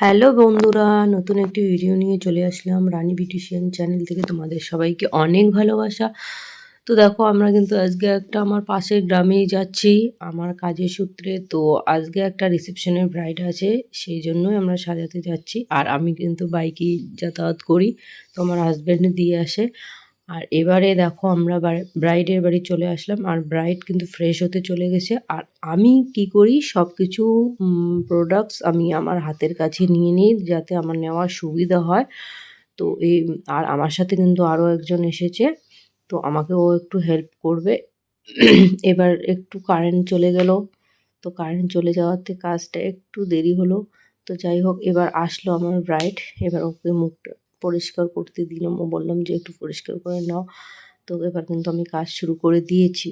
Hello বন্ধুরা, নতুন একটি ভিডিও নিয়ে চলে আসলাম রানী বিউটিশিয়ান চ্যানেল থেকে। তোমাদের সবাইকে অনেক ভালোবাসা। তো দেখো, আমরা কিন্তু আজকে একটা আমার পাশের গ্রামেই যাচ্ছি, আমার কাজের সূত্রে। তো আজকে একটা রিসেপশনের ব্রাইড আছে, সেই জন্যই আমরা সাজাতে যাচ্ছি। আর আমি কিন্তু বাইকেই যাতায়াত করি। তো আমার হাজব্যান্ড দিয়ে আসে। আর এবারে দেখো আমরা ব্রাইডের বাড়ি চলে আসলাম আর ব্রাইড কিন্তু ফ্রেশ হতে চলে গেছে। আর আমি কি করি সব কিছু প্রোডাক্টস আমি আমার হাতের কাছে নিয়ে নিই যাতে আমার নেওয়ার সুবিধা হয়। তো এই, আর আমার সাথে কিন্তু আরও একজন এসেছে, তো আমাকে ও একটু হেল্প করবে। এবার একটু কারেন্ট চলে গেল। তো কারেন্ট চলে যাওয়াতে কাজটা একটু দেরি হলো। তো যাই হোক, এবার আসলো আমার ব্রাইড এবার ওকে মুখটা পরিষ্কার করতে দিলাম। ও বললাম যে, একটু পরিষ্কার করে নাও। তো এবার কিন্তু আমি কাজ শুরু করে দিয়েছি।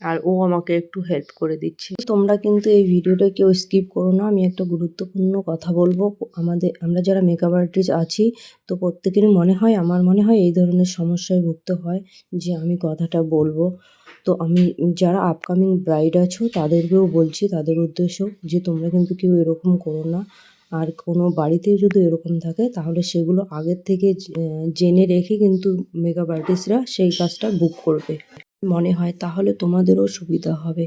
আর ও আমাকে একটু হেল্প করে দিচ্ছে। তোমরা কিন্তু এই ভিডিওটা কেউ স্কিপ করো না। আমি একটা গুরুত্বপূর্ণ কথা বলব। আমাদের, আমরা যারা মেকআপ আর্টিস্ট আছি, তো প্রত্যেকেরই মনে হয়, আমার মনে হয় এই ধরনের সমস্যায় ভুগতে হয় যে, আমি কথাটা বলব। তো আমি, যারা আপকামিং ব্রাইড আছো, তাদেরকেও বলছি, তাদের উদ্দেশ্য যে, তোমরা কিন্তু কেউ এরকম করো না। আর কোনো বাড়িতে যদি এরকম থাকে, তাহলে সেগুলো আগের থেকে জেনে রেখে কিন্তু মেকআপ আর্টিস্টরা সেই কাজটা বুক করবে। মনে হয় তাহলে তোমাদেরও সুবিধা হবে।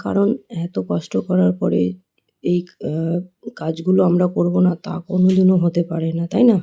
কারণ এত কষ্ট করার পরে এই কাজগুলো আমরা করব না, তা কোনো দিনও হতে পারে না, তাই না?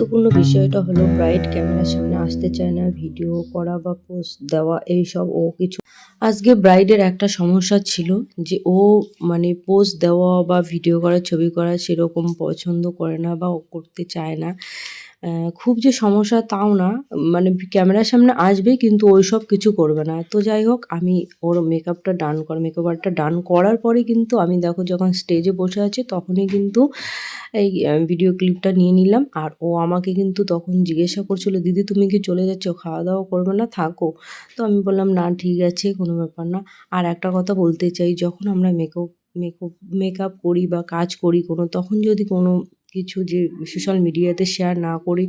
গুরুত্বপূর্ণ বিষয়টা হলো ব্রাইট ক্যামেরার সামনে আসতে চায় না, ভিডিও করা বা পোস্ট দেওয়া এইসব ও কিছু। আজকে ব্রাইডের একটা সমস্যা ছিল যে ও মানে পোস্ট দেওয়া বা ভিডিও করা, ছবি করা সেরকম পছন্দ করে না বা ও করতে চায় না। খুব যে সমস্যা তাও না। মানে ক্যামেরার সামনে আসবে কিন্তু ওই সব কিছু করবে না। তো যাই হোক, আমি ওর মেকআপটা ডান কর মেকআপ আর্টটা ডান করার পরে কিন্তু আমি দেখো যখন স্টেজে বসে আছি তখনই কিন্তু এই ভিডিও ক্লিপটা নিয়ে নিলাম। আর ও আমাকে কিন্তু তখন জিজ্ঞাসা করছিল, দিদি, তুমি কি চলে যাচ্ছ? খাওয়া দাওয়া করবে না? থাকো। তো আমি বললাম, না, ঠিক আছে, কোনো ব্যাপার না। আর একটা কথা বলতে চাই, যখন আমরা মেকআপ মেকআপ মেকআপ করি বা কাজ করি কোনো, তখন যদি কোনো কিছু যে সোশ্যাল মিডিয়াতে শেয়ার না করি,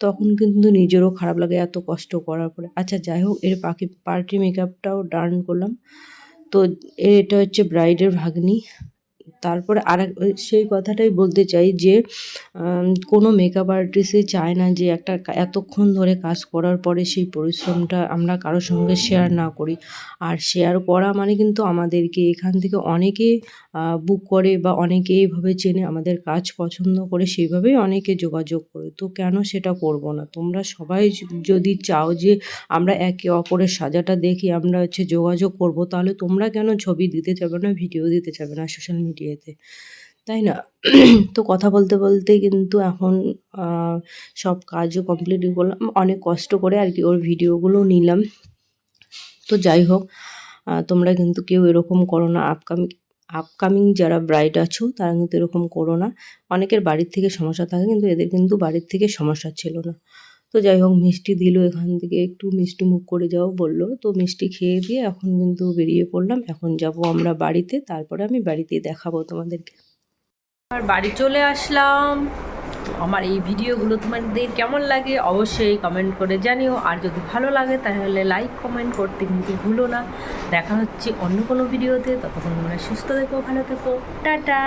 তখন কিন্তু নিজেরও খারাপ লাগে এত কষ্ট করার পরে। আচ্ছা যাই হোক এর পাখি পার্টি মেকআপটাও ডার্ন করলাম। তো, এটা হচ্ছে ব্রাইডের ভাগ্নি। তারপরে আর সেই কথাটাই বলতে চাই যে কোনো মেকআপ আর্টিস্টই চায় না যে একটা এতক্ষণ ধরে কাজ করার পরে সেই পরিশ্রমটা আমরা কারোর সঙ্গে শেয়ার না করি। আর শেয়ার করা মানে কিন্তু আমাদেরকে এখান থেকে অনেকে বুক করে বা অনেকে এইভাবে চেনে আমাদের কাজ পছন্দ করে সেইভাবেই অনেকে যোগাযোগ করে। তো কেন সেটা করব না? তোমরা সবাই যদি চাও যে আমরা একে অপরের সাজাটা দেখি আমরা হচ্ছে যোগাযোগ করব, তাহলে তোমরা কেন ছবি দিতে যাবে না ভিডিও দিতে যাবে না সোশ্যাল মিডিয়াতে তাই না? তো কথা বলতে বলতে কিন্তু এখন সব কাজও কমপ্লিট করলাম অনেক কষ্ট করে আর কি ওর ভিডিওগুলো নিলাম। তো যাই হোক তোমরা কিন্তু কেউ এরকম করো না। আপকামিং আপকামিং যারা ব্রাইড আছো, তারা কিন্তু এরকম করো না। অনেকের বাড়ির থেকে সমস্যা থাকে, কিন্তু এদের কিন্তু বাড়ির থেকে সমস্যা ছিল না। তো যাই হোক, মিষ্টি দিল এখান থেকে। একটু মিষ্টি মুখ করে যাও বলল। তো মিষ্টি খেয়ে দিয়ে এখন কিন্তু বেরিয়ে পড়লাম। এখন যাব আমরা বাড়িতে। তারপরে আমি বাড়িতে দেখাবো তোমাদেরকে। আর বাড়ি চলে আসলাম। তো আমার এই ভিডিওগুলো তোমাদের কেমন লাগে অবশ্যই কমেন্ট করে জানিও। আর যদি ভালো লাগে তাহলে লাইক কমেন্ট করতে কিন্তু ভুলো না। দেখা হচ্ছে অন্য কোনো ভিডিওতে। ততক্ষণ তোমরা সুস্থ থেকো, ভালো থেকো। টাটা!